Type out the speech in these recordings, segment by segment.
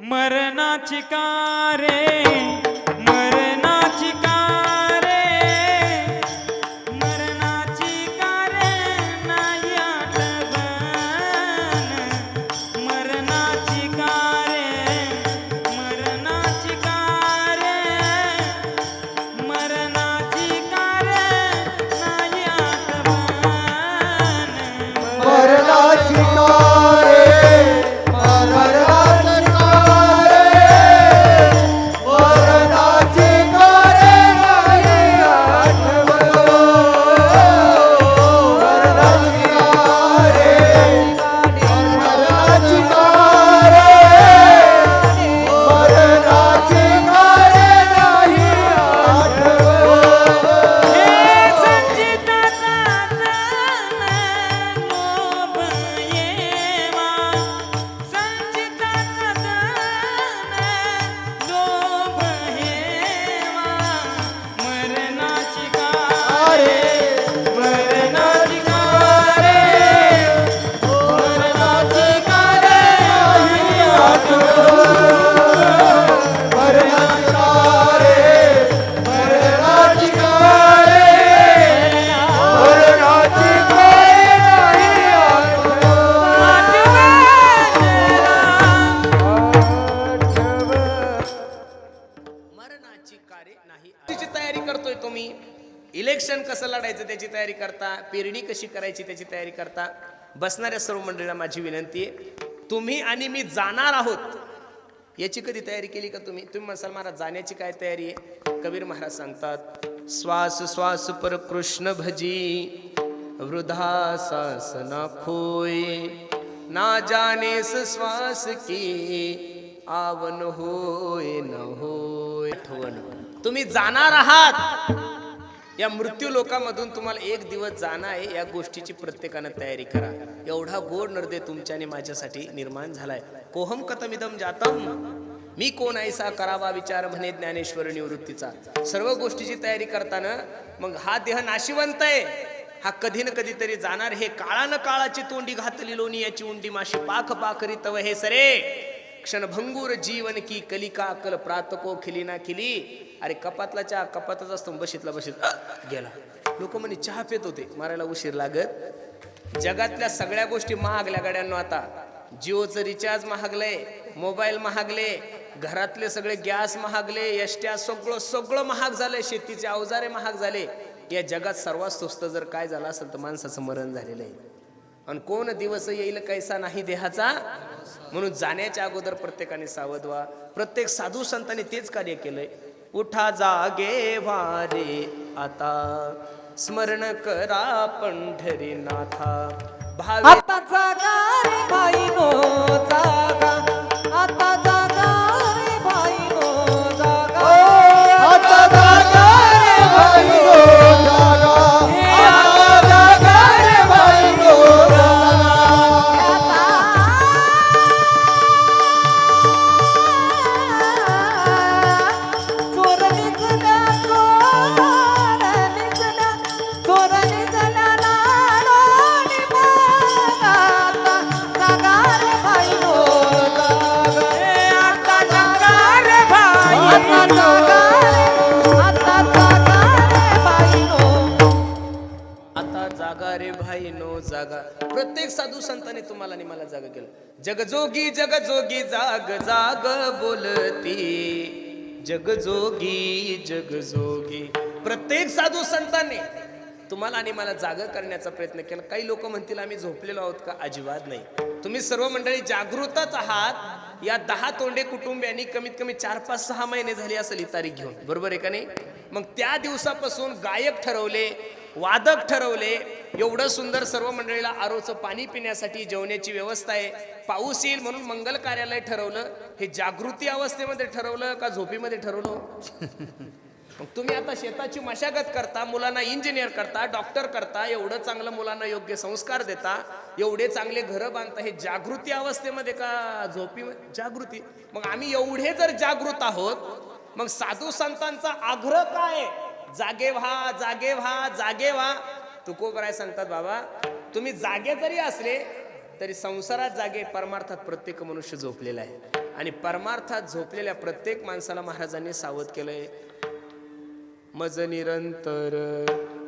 मरणाची कारे इलेक्शन कसं लढायचं त्याची तयारी करता पेरणी कशी करायची त्याची तयारी करता बसणाऱ्या सर्व मंडळीला माझी विनंती आहे. तुम्ही आणि मी जाणार आहोत याची कधी तयारी केली का तुम्ही? तुम्ही म्हणसाल महाराज जाण्याची काय तयारी आहे? कबीर महाराज सांगतात श्वास श्वास पर कृष्ण भजी वृद्धा सासना खोय ना जानेस श्वास की आवन होय न होय आठवण. तुम्ही जाणार आहात. या मृत्यू लोकामधून तुम्हाला एक दिवस जाणं आहे या गोष्टीची प्रत्येकानं तयारी करा. एवढा गोड नर्दे तुमच्या आणि माझ्यासाठी निर्माण झालाय. कोहम कथमिदम जातम. मी कोण ऐसा करावा विचार म्हणे ज्ञानेश्वर निवृत्तीचा. सर्व गोष्टीची तयारी करताना मग हा देह नाशिवंत आहे. हा कधी न कधीतरी जाणार हे काळानं काळाची तोंडी घातली लोणी याची उंडी माशी पाख पाखरी तव हे सरे. क्षणभंगूर जीवन की कलिका कल प्रातको खिली ना खिली. अरे कपातला चहा कपातच असतो बशीतला बशीत. गेला. लोक म्हणे चहा पित होते. मारायला उशीर लागत. जगातल्या सगळ्या गोष्टी महागल्या गाड्यांना आता. जिओचं रिचार्ज महागलंय मोबाईल महागले घरातले सगळे गॅस महागले यष्ट्या सगळं सगळं महाग झालंय शेतीचे अवजारे महाग झाले. या जगात सर्वात स्वस्त जर काय झालं असेल तर माणसाचं मरण झालेलं आहे. आणि कोण दिवस येईल कैसा नाही देहाचा? म्हणून जाण्याच्या अगोदर प्रत्येकाने सावध व्हा. प्रत्येक साधू संतांनी तेच कार्य केलंय. उठा जागे वारे आता. स्मरण करा पंढरीनाथा. भावे अनेक साधू संतांनी तुम्हाला आणि मला केलं. जगजोगी जगजोगी जाग जाग बोलती. जगजोगी जगजोगी. प्रत्येक साधू संतांनी तुम्हाला आणि मला जाग करण्याचा प्रयत्न केला. काही लोक म्हणतील आम्ही झोपलेलो आहोत का? अजिबात नाही. तुम्ही सर्व मंडळी जागृतच आहात. या दहा तोंडे कुटुंबियांनी कमीत कमी चार पाच सहा महिने झाले असेल ही तारीख घेऊन. बरोबर आहे का नाही? मग त्या दिवसापासून गायक ठरवले. वादक ठरवले. एवढं सुंदर सर्व मंडळीला आरोचं पाणी पिण्यासाठी जेवण्याची व्यवस्था आहे. पाऊस येईल म्हणून मंगल कार्यालय ठरवलं. हे जागृती अवस्थेमध्ये ठरवलं का झोपीमध्ये ठरवलं? मग तुम्ही आता शेताची मशागत करता मुलांना इंजिनियर करता डॉक्टर करता एवढं चांगलं मुलांना योग्य संस्कार देता एवढे चांगले घरं बांधता हे जागृती अवस्थेमध्ये का झोपी? जागृती. मग आम्ही एवढे जर जागृत आहोत मग साधू संतांचा आग्रह काय आहे? जागे व्हा जागे व्हा जागे व्हा. तुकोबराय सांगतात बाबा तुम्ही जागे जरी असले तरी संसारात जागे परमार्थात प्रत्येक मनुष्य झोपलेला आहे. आणि परमार्थात झोपलेल्या प्रत्येक माणसाला महाराजांनी सावध केलंय. मज निरंतर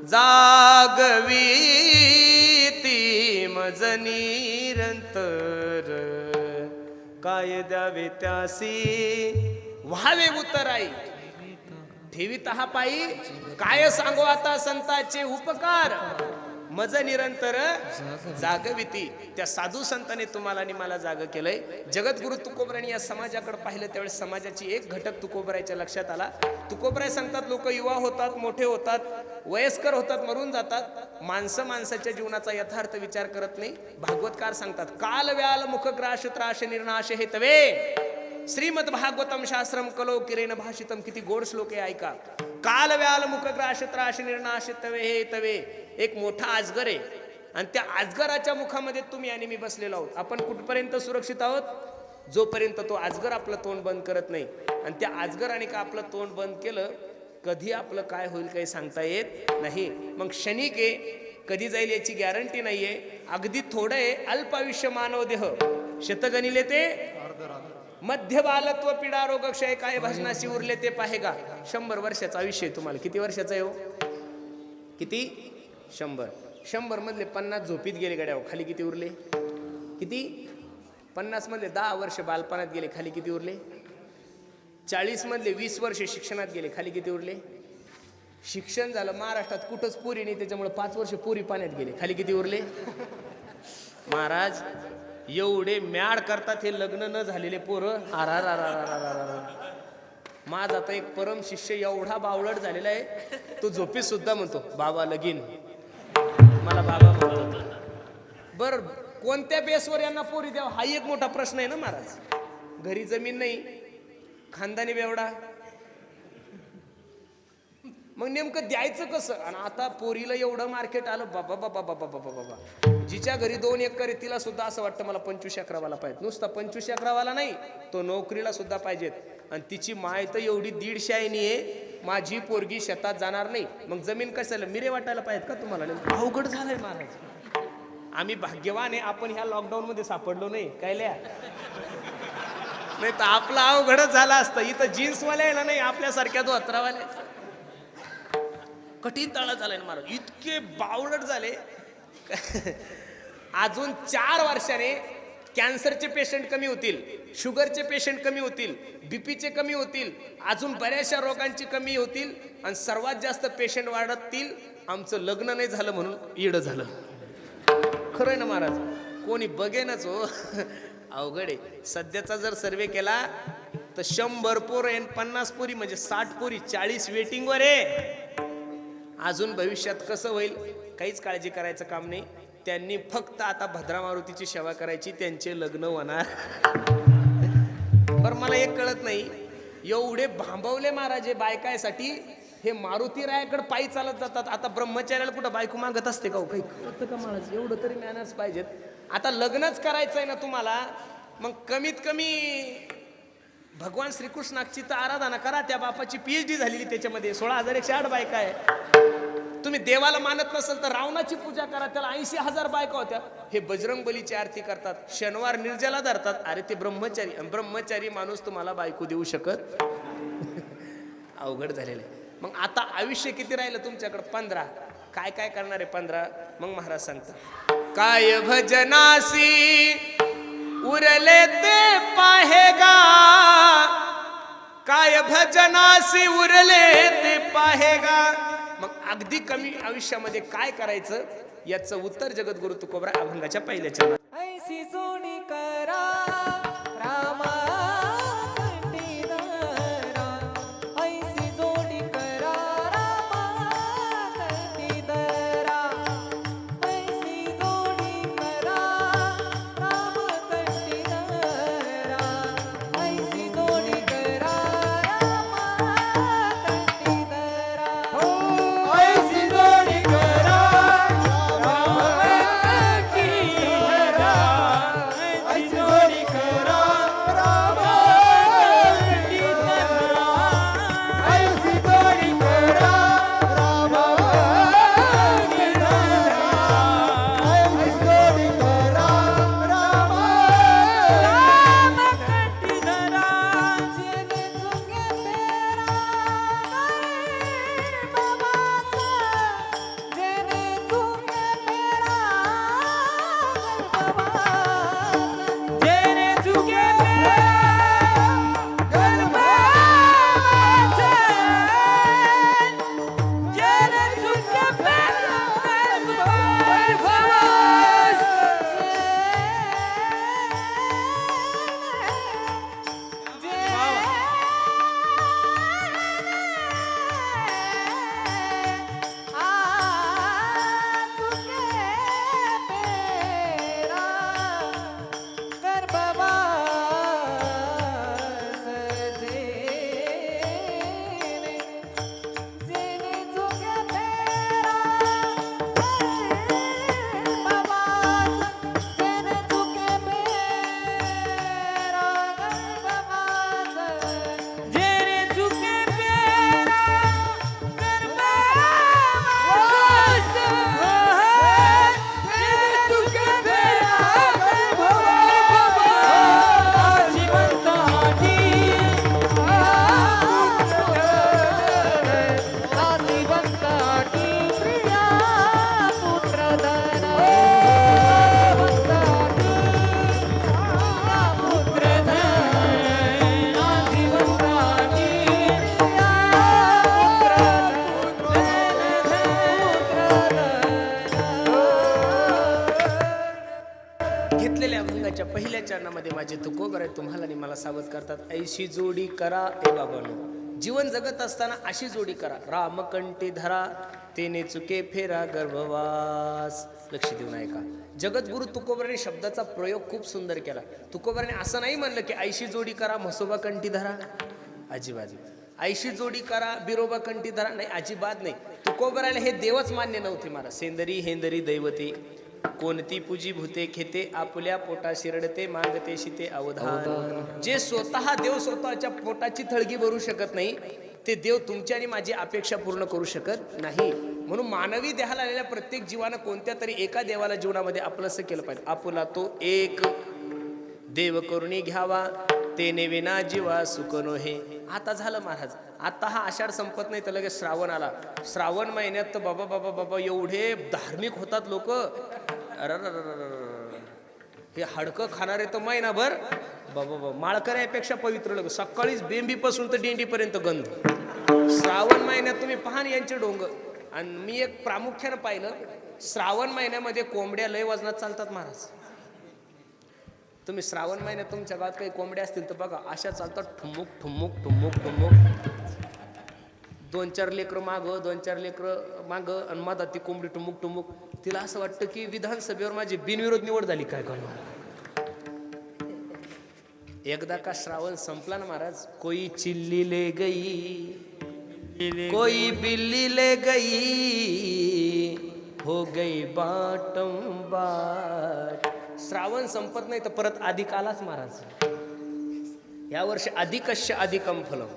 जागवी मज निरंतर. काय द्यावे त्यासी? व्हावे उतराई. ठेवी हा पायी. काय सांगू आता संतांचे उपकार? मज निरंतर जागविती. त्या साधू संतांनी तुम्हाला आणि मला जाग केलंय. जगद्गुरु तुकोबराने या समाजाकडे पाहिलं त्यावेळेस समाजाची एक घटक तुकोबरायच्या लक्षात आला. तुकोबराय सांगतात लोक युवा होतात मोठे होतात वयस्कर होतात मरून जातात. माणसं माणसाच्या जीवनाचा यथार्थ विचार करत नाही. भागवतकार सांगतात काल व्याल मुखग्राश त्राश निर्नाश हे तवे श्रीमद भागवतम शास्त्रम कलो किरेन भाषितम किती गोड श्लोक आहे ऐका। काल व्याल मुखग्राश त्राश निर्नाश तवे हे तवे एक मोठा आजगर आहे. आणि त्या आजगराच्या मुखामध्ये तुम्ही आणि मी बसलेलो आहोत. आपण कुठपर्यंत सुरक्षित आहोत? जोपर्यंत तो आजगर आपलं तोंड बंद करत नाही. आणि त्या आजगराने का आपलं तोंड बंद केलं? कधी आपलं काय होईल काही सांगता येत नाही. मग क्षणिक आहे. कधी जाईल याची गॅरंटी नाहीये. अगदी थोडं आहे. अल्प आयुष्य मानव देह. शतगणिले ते मध्य बालत्व पिढा रोग क्षय काय भजनाशी उरले ते पाहे का शंभर वर्षाचा आयुष्य आहे तुम्हाला. किती वर्षाचा आहे हो? किती? शंभर. शंभर मधले पन्नास झोपीत गेले गड्यावर हो. खाली किती उरले? किती? पन्नास मधले दहा वर्ष बालपणात गेले. खाली किती उरले? चाळीस मधले वीस वर्ष शिक्षणात गेले. खाली किती उरले? शिक्षण झालं महाराष्ट्रात कुठंच पुरी नाही. त्याच्यामुळे पाच वर्ष पुरी पाण्यात गेले. खाली किती उरले? महाराज एवढे मॅड करतात हे लग्न न झालेले पोरं. आरा रा रा माझा आता एक परम शिष्य एवढा बावळट झालेला आहे तो झोपीत सुद्धा म्हणतो बाबा लगीन. मला बाबा म्हणतो बर कोणत्या बेसवर यांना पोरी द्यावं? हा एक मोठा प्रश्न आहे ना महाराज. घरी जमीन नाही खानदानी बेवडा. मग नेमकं द्यायचं कसं? आणि आता पोरीला एवढं मार्केट आलं बाबा बाबा बाबा बाबा बाबा. जिच्या घरी दोन एकर आहे तिला सुद्धा असं वाटतं मला पंचवीस अकरावाला पाहिजे नुसता पंचवीस अकरावाला नाही तो नोकरीला सुद्धा पाहिजेत. आणि तिची माय तर एवढी दीडशे आहे आहे माझी पोरगी शेतात जाणार नाही. मग जमीन कशाला? मिरे वाटायला पाहिजेत का तुम्हाला अवघड झालंय महाराज. आम्ही भाग्यवान आहे आपण ह्या लॉकडाऊन मध्ये सापडलो नाही काय लिया नाही तर आपला अवघडच झाला असतं. इथं जीन्सवाल्या ना नाही आपल्यासारख्या धोत्रावाल्या कठीण तळा झालाय ना महाराज. इतके बावळट झाले. अजून चार वर्षाने कॅन्सरचे पेशंट कमी होतील शुगरचे पेशंट कमी होतील बीपीचे कमी होतील अजून बऱ्याचशा रोगांची कमी होतील आणि सर्वात जास्त पेशंट वाढतील. आमचं लग्न नाही झालं म्हणून इड झालं. खरं आहे ना महाराज? कोणी बघेनच हो. अवघड आहे. सध्याचा जर सर्वे केला तर शंभर पोर आहे पन्नास पोरी म्हणजे साठ पोरी चाळीस वेटिंगवर आहे. अजून भविष्यात कसं होईल काहीच काळजी करायचं काम नाही. त्यांनी फक्त आता भद्रा मारुतीची सेवा करायची त्यांचे लग्न होणार. बरं मला एक कळत नाही एवढे भांबवले महाराजे बायकायसाठी हे मारुती रायाकडे पायी चालत जातात. आता ब्रह्मचार्याला कुठं बायको मागत असते का हो काही? कळतं का महाराज? एवढं तरी मॅनर्स पाहिजेत. आता लग्नच करायचं आहे ना तुम्हाला मग कमीत कमी भगवान श्रीकृष्णाची तर आराधना करा. त्या बापाची पीएचडी झालेली त्याच्यामध्ये. सोळा हजार एकशे आठ बायका आहे. तुम्ही देवाला मानत नसेल तर रावणाची पूजा करा त्याला ऐंशी हजार बायका होत्या. हे बजरंग बलीची आरती करतात शनिवार निर्जला धरतात. अरे ते ब्रह्मचारी ब्रह्मचारी माणूस तुम्हाला बायको देऊ शकत अवघड झालेलं आहे. मग आता आयुष्य किती राहिलं तुमच्याकडे? पंधरा. काय काय करणार आहे पंधरा? मग महाराज सांगतात. काय भजनासी उरले ते पाहेगा. भजनासी उरले ते पाहेगा. मग अगदी कमी आयुष्यामध्ये काय करायचं? याचं उत्तर जगद्गुरु तुकोबरा अभंगाच्या पहिल्याच्या चरणात. ऐसी जोडी सावध करतात. ऐशी जोडी करा ए बाबानो. जीवन जगत असताना अशी जोडी करा. रामकंठी धरा तेने चुके फेरा गर्भवास. लक्ष देऊन ऐका जगद्गुरु तुकोबराने शब्दाचा प्रयोग खूप सुंदर केला. तुकोबराने असं नाही म्हणलं की ऐशी जोडी करा म्हसोबा कंठी धरा. अजिबात. ऐशी जोडी करा बिरोबा कंठी धरा. नाही अजिबात नाही. तुकोबराला हे देवच मान्य नव्हते मला सेंदरी हेंदरी दैवती. कोणती पूजी भूते खेते आपल्या पोटा शिरडते मागते शिते अवधान. जे स्वतः देव स्वतःच्या पोटाची थळगी भरू शकत नाही ते देव तुमची आणि माझी अपेक्षा पूर्ण करू शकत नाही. म्हणून मानवी देहाला आलेल्या प्रत्येक जीवानं कोणत्या तरी एका देवाला जीवनामध्ये आपलंसं केलं पाहिजे. आपला तो एक. देव करुणी घ्यावा तेने विना जीवा सुकनो हे आता झालं महाराज. आता हा आषाढ संपत नाही तर लगेच श्रावण आला. श्रावण महिन्यात तर बाबा बाबा बाबा एवढे धार्मिक होतात लोक. हे हाडकं खाणारे तर महिनाभर बाबा बाबा माळकऱ्यापेक्षा पवित्र लोक सकाळीच बेंबीपासून तर डेंडीपर्यंत गंध श्रावण महिन्यात तुम्ही पहा यांचे डोंग आणि मी एक प्रामुख्यानं पाहिलं श्रावण महिन्यामध्ये कोंबड्या लय वजनात चालतात महाराज तुम्ही श्रावण महिन्यात तुमच्या गावात काही कोंबड्या असतील तर बघा अशा चालतात ठुमुक ठुमुक ठुमुक ठुमुक दोन चार लेकरं मागं दोन चार लेकरं मागं आणि मधात ती कोंबडी टुमुक टुमुक. तिला असं वाटतं की विधानसभेवर माझी बिनविरोध निवड झाली काय करणार एकदा का श्रावण संपला ना महाराज? कोई चिल्ली ले गई कोई बिल्ली ले गई हो गई बाटम बाट. श्रावण संपत नाही तर परत अधिक आलाच महाराज. या वर्षी अधिकश्य अधिकम फलम.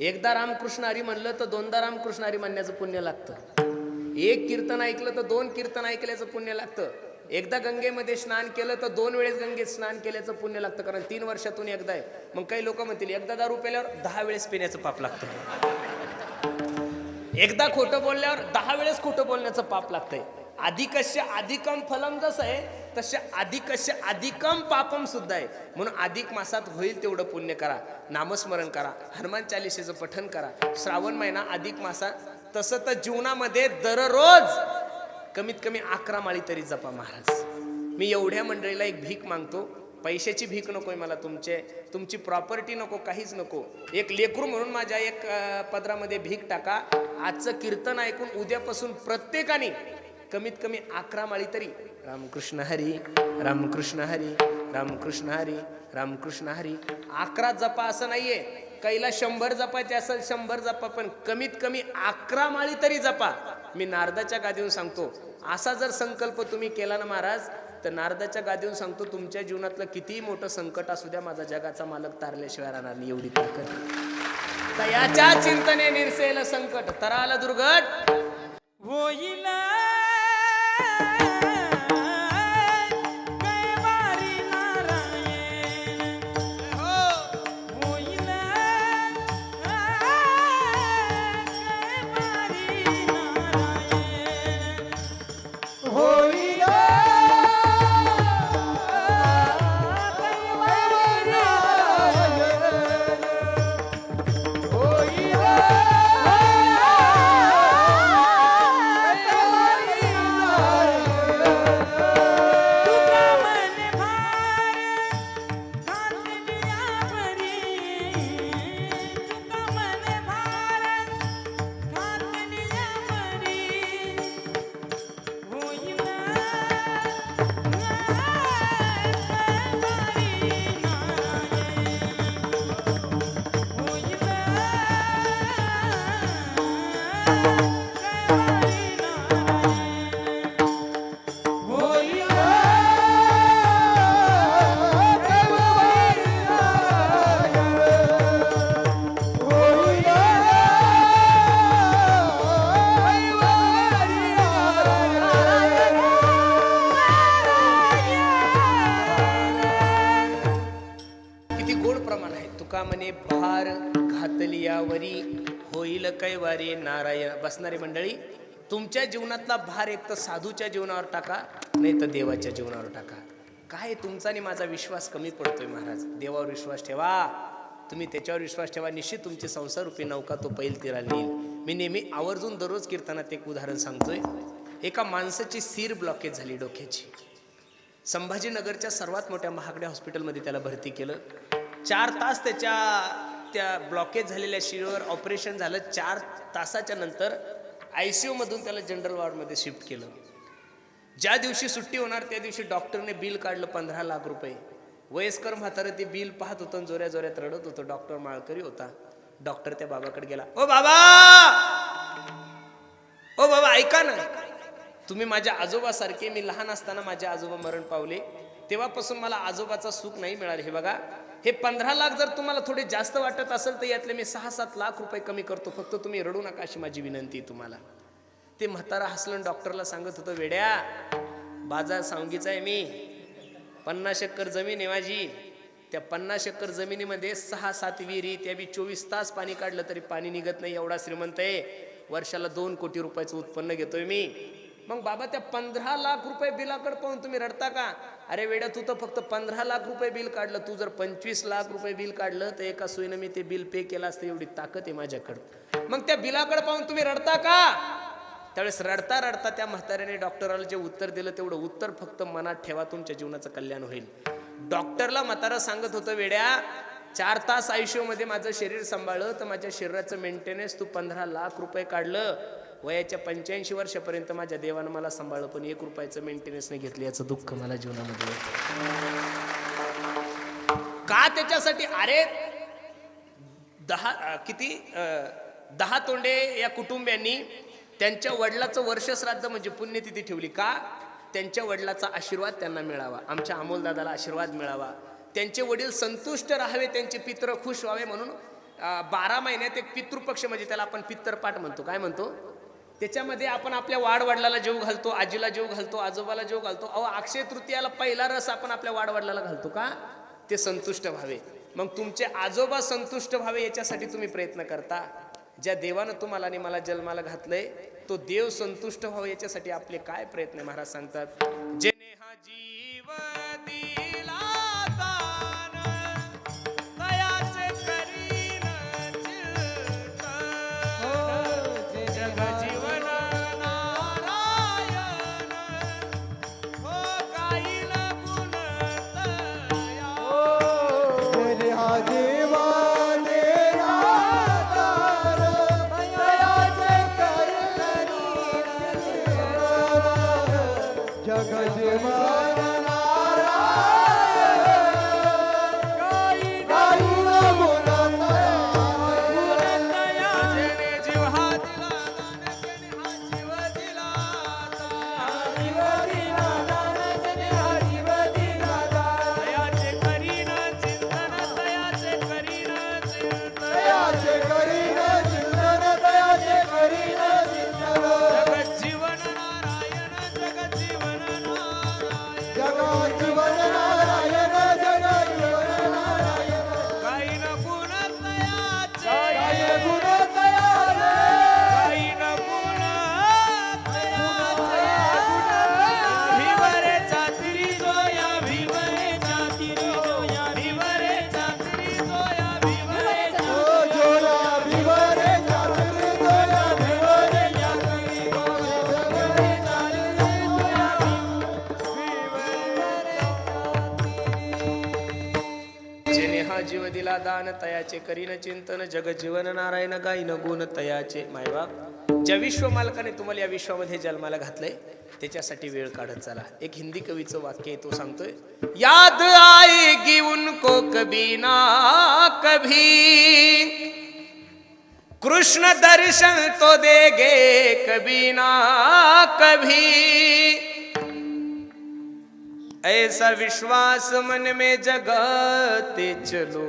एकदा रामकृष्ण हरी म्हणलं तर दोनदा रामकृष्ण हरी म्हणण्याचं पुण्य लागतं. एक कीर्तन ऐकलं तर दोन कीर्तन ऐकल्याचं पुण्य लागतं. एकदा गंगेमध्ये स्नान केलं तर दोन वेळेस गंगेत स्नान केल्याचं पुण्य लागतं कारण तीन वर्षातून एकदा आहे. मग काही लोक म्हणतील एकदा दारू पेल्यावर दहा वेळेस पिण्याचं पाप लागतं. एकदा खोटं बोलल्यावर दहा वेळेस खोटं बोलण्याचं पाप लागतंय. अधिकस्य अधिकम फलम जसं आहे तसे अधिकस्य अधिकम पापम सुद्धा आहे. म्हणून अधिक मासात होईल तेवढं पुण्य करा नामस्मरण करा हनुमान चालिसेचं पठन करा. श्रावण महिना अधिक मासात तसं तर जीवनामध्ये दररोज कमीत कमी अकरा माळी तरी जपा महाराज. मी एवढ्या मंडळीला एक भीक मागतो पैशाची भीक नको आहे मला तुमचे तुमची प्रॉपर्टी नको काहीच नको. एक लेकरू म्हणून माझ्या एक पदरामध्ये भीक टाका. आजचं कीर्तन ऐकून उद्यापासून प्रत्येकाने कमीत कमी अकरा माळी तरी. रामकृष्ण हरी रामकृष्ण हरी रामकृष्ण हरी रामकृष्ण हरी. अकरा जपा असं नाहीये. कैला शंभर जपायचे असेल शंभर जपा पण कमीत कमी अकरा माळी तरी जपा. मी नारदाच्या गादीवर सांगतो असा जर संकल्प तुम्ही केला ना महाराज तर नारदाच्या गादीहून सांगतो तुमच्या जीवनातलं कितीही मोठं संकट असू द्या माझा जगाचा मालक तारल्याशिवाय राहणार नाही एवढी ताकद. तर याच्या चिंतने निरसेल संकट. तराला दुर्घट होईल कैवारी त्यातला भार एक तर साधूच्या जीवनावर टाका नाही तर देवाच्या जीवनावर टाका. काय तुमचा आणि माझा विश्वास कमी पडतोय महाराज? देवावर विश्वास ठेवा. तुम्ही त्याच्यावर विश्वास ठेवा. निश्चित तुमची संसार रूपी नौका तो पैल तीराला नेईल मी नेहमी आवर्जून दररोज कीर्तनात एक उदाहरण सांगतोय. एका माणसाची सीर ब्लॉकेज झाली डोक्याची. संभाजीनगरच्या सर्वात मोठ्या महागड्या हॉस्पिटलमध्ये त्याला भरती केलं. चार तास त्याच्या त्या ब्लॉकेज झालेल्या शिरोवर ऑपरेशन झालं. चार तासाच्या नंतर आय सी यूमधून त्याला जनरल वॉर्डमध्ये शिफ्ट केलं. ज्या दिवशी सुट्टी होणार त्या दिवशी डॉक्टरने बिल काढलं पंधरा लाख रुपये. वयस्कर म्हातारं ते बिल पाहत होतं जोऱ्या जोऱ्यात रडत होतं. डॉक्टर माळकरी होता. डॉक्टर त्या बाबाकडे गेला. ओ बाबा! ओ बाबा ऐका ना. तुम्ही माझ्या आजोबासारखे मी लहान असताना माझे आजोबा मरण पावले. तेव्हापासून मला आजोबाचा सुख नाही मिळाले. हे बघा हे पंधरा लाख जर तुम्हाला थोडे जास्त वाटत असेल तर यातले मी सहा सात लाख रुपये कमी करतो. फक्त तुम्ही रडू नका अशी माझी विनंती आहे तुम्हाला. ते म्हातारा हसलं डॉक्टरला सांगत होतं वेड्या बाजार सांगीचा आहे मी. पन्नास एकर जमीन आहे माझी. त्या पन्नास एकर जमिनीमध्ये सहा सात विहिरी त्या बी चोवीस तास पाणी काढलं तरी पाणी निघत नाही. एवढा श्रीमंत आहे. वर्षाला दोन कोटी रुपयाचं उत्पन्न घेतोय मी. मग बाबा त्या पंधरा लाख रुपये बिलाकडे पाहून तुम्ही रडता का? अरे वेड्या तू तर फक्त पंधरा लाख रुपये बिल काढलं. तू जर पंचवीस लाख रुपये बिल काढलं तर एका सोयीनं मी ते बिल पे केलं असतं. एवढी ताकद आहे माझ्याकडं. मग त्या बिलाकडे पाहून तुम्ही रडता का? त्यावेळेस रडता रडता त्या म्हाताऱ्याने डॉक्टराला जे उत्तर दिलं तेवढं उत्तर फक्त मनात ठेवा. तुमच्या जीवनाचं कल्याण होईल. डॉक्टरला म्हातारा सांगत होतं वेड्या चार तास आयुष्यामध्ये माझं शरीर सांभाळलं तर माझ्या शरीराचं मेंटेनन्स तू पंधरा लाख रुपये काढलं. वयाच्या पंच्याऐंशी वर्षापर्यंत माझ्या देवानं मला सांभाळलं पण एक रुपयाचं मेंटेनन्स नाही घेतलं याचं दुःख मला जीवनामध्ये का त्याच्यासाठी? अरे दहा किती दहा तोंडे या कुटुंबियांनी त्यांच्या वडिलाचं वर्षश्राद्ध म्हणजे पुण्यतिथी ठेवली का? त्यांच्या वडिलाचा आशीर्वाद त्यांना मिळावा. आमच्या अमोलदादाला आशीर्वाद मिळावा. त्यांचे वडील संतुष्ट राहावे त्यांचे पित्र खुश व्हावे म्हणून बारा महिन्यात एक पितृपक्ष म्हणजे त्याला आपण पित्तरपाठ म्हणतो. काय म्हणतो? त्याच्यामध्ये आपण आपल्या वाडवडलाला जेव घालतो आजीला जेव घालतो आजोबाला जेव घालतो. अहो अक्षय तृतीयाला पहिला रस आपण आपल्या वाडवडलाला घालतो का? ते संतुष्ट व्हावे. मग तुमचे आजोबा संतुष्ट व्हावे याच्यासाठी तुम्ही प्रयत्न करता. ज्या देवानं तुम्हाला आणि मला जन्माला घातलंय तो देव संतुष्ट व्हावा याच्यासाठी आपले काय प्रयत्न महाराज सांगतात. जय केला दान तयाचे करीन चिंतन जग जीवन नारायण गाईन गुण तयाचे. मायबाप ज्या विश्व मालकाने तुम्हाला या विश्वामध्ये जन्माला घातलंय त्याच्यासाठी वेळ काढत चला. एक हिंदी कवीचं वाक्य आहे तो सांगतोय याद आएगी उनको कभी ना कभी कृष्ण दर्शन तो देगे कभी ना कभी ऐसा विश्वास मन में जगाते चलो।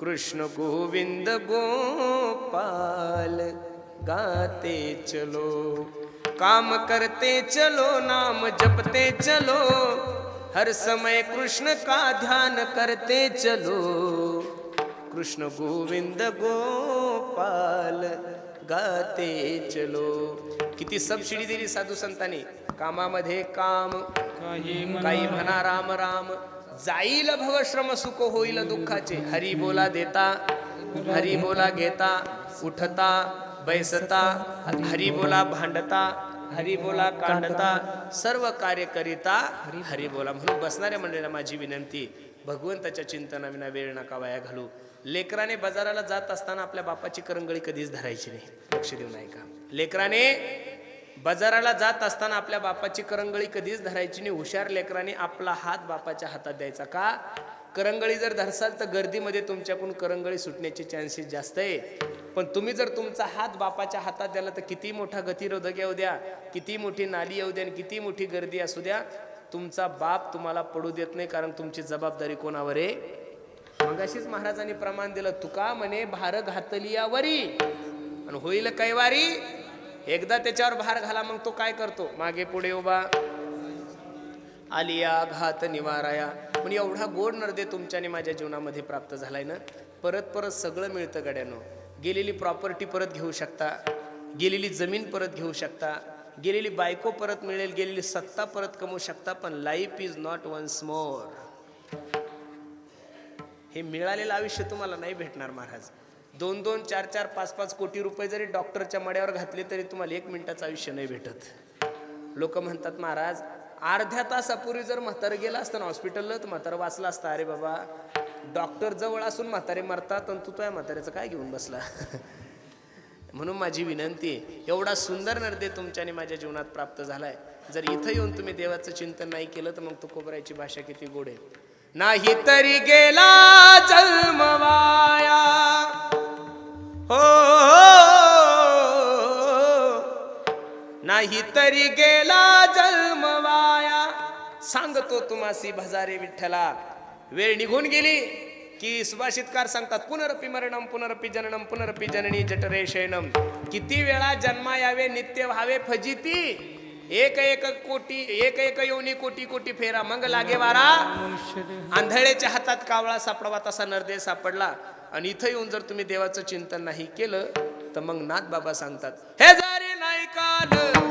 कृष्ण गोविंद गोपाल गाते चलो। काम करते चलो नाम जपते चलो। हर समय कृष्ण का ध्यान करते चलो। कृष्ण गोविंद गोपाल गाते चलो. किती सबसिडी दिली साधू संतांनी. कामामध्ये काम. काही म्हणा. राम राम. जाईल भवश्रम सुख होईल दुःखाचे. हरी बोला देता हरी बोला घेता उठता बैसता हरी बोला भांडता हरी बोला कांडता सर्व कार्य करिता हरी बोला. म्हणून बसणाऱ्या मंडळीला माझी विनंती भगवंताच्या चिंतनाविना वेळ नका वाया घालू. लेकराने बाजाराला जात असताना आपल्या बापाची करंगळी कधीच धरायची नाही. लक्ष देऊ नाही का लेकराने बाजाराला जात असताना आपल्या बापाची करंगळी कधीच धरायची नाही. हुशार लेकराने आपला हात बापाच्या हातात द्यायचा का? करंगळी जर धरसाल तर गर्दीमध्ये तुमच्याकडून करंगळी सुटण्याचे चान्सेस जास्त आहे. पण तुम्ही जर तुमचा हात बापाच्या हातात द्याला तर किती मोठा गतिरोधक येऊ द्या किती मोठी नाली येऊ द्या आणि किती मोठी गर्दी असू द्या. तुमचा बाप तुम्हाला पडू देत नाही कारण तुमची जबाबदारी कोणावर आहे? मगाशीच महाराजांनी प्रमाण दिलं तुका म्हणे भार घातली यावरी आणि होईल कैवारी एकदा त्याच्यावर भार घाला मग तो काय करतो? मागे पुढे उभा. आलिया घात निवाराया. पण एवढा गोड नर्दे तुमच्याने माझ्या जीवनामध्ये प्राप्त झालाय ना? परत परत सगळं मिळतं गड्यानो. गेलेली प्रॉपर्टी परत घेऊ शकता. गेलेली जमीन परत घेऊ शकता. गेलेली बायको परत मिळेल गेलेली सत्ता परत कमवू शकता पण life is not once more हे मिळालेलं आयुष्य तुम्हाला नाही भेटणार महाराज. दोन दोन चार चार पाच पाच कोटी रुपये जरी डॉक्टरच्या मड्यावर घातले तरी तुम्हाला एक मिनिटाचं आयुष्य नाही भेटत. लोक म्हणतात महाराज अर्ध्या तासापूर्वी जर म्हातारं गेला असताना हॉस्पिटलला तर म्हातारं वाचला असतं. अरे बाबा डॉक्टर जवळ असून म्हातारे मरतात आणि तू तुझ्या म्हाताऱ्याचं काय घेऊन बसला? म्हणून माझी विनंती आहे, एवढा सुंदर नर्दे तुमच्याने माझ्या जीवनात प्राप्त झाला आहे जर इथं येऊन तुम्ही देवाचं चिंतन नाही केलं तर मग तो कोबरायची भाषा किती गोड आहे. नाही तरी गेला जन्मवाया. हो, हो, हो नाही तरी गेला जन्मवाया. सांगतो तुम्हासी भजारे विठ्ठला. वेळ निघून गेली की सुभाषितकार सांगतात पुनरपी मरणम पुनरपी जननम पुनरपी जननी जठरे शयनम किती वेळा जन्मा यावे नित्य व्हावे फजिती. एक एक कोटी एक एक योनी कोटी कोटी फेरा. मग लागे वारा आंधळ्याच्या हातात कावळा सापडावा तसा नरदेह सापडला. आणि इथं येऊन जर तुम्ही देवाचं चिंतन नाही केलं तर मग नाथ बाबा सांगतात हे जरी नाही काल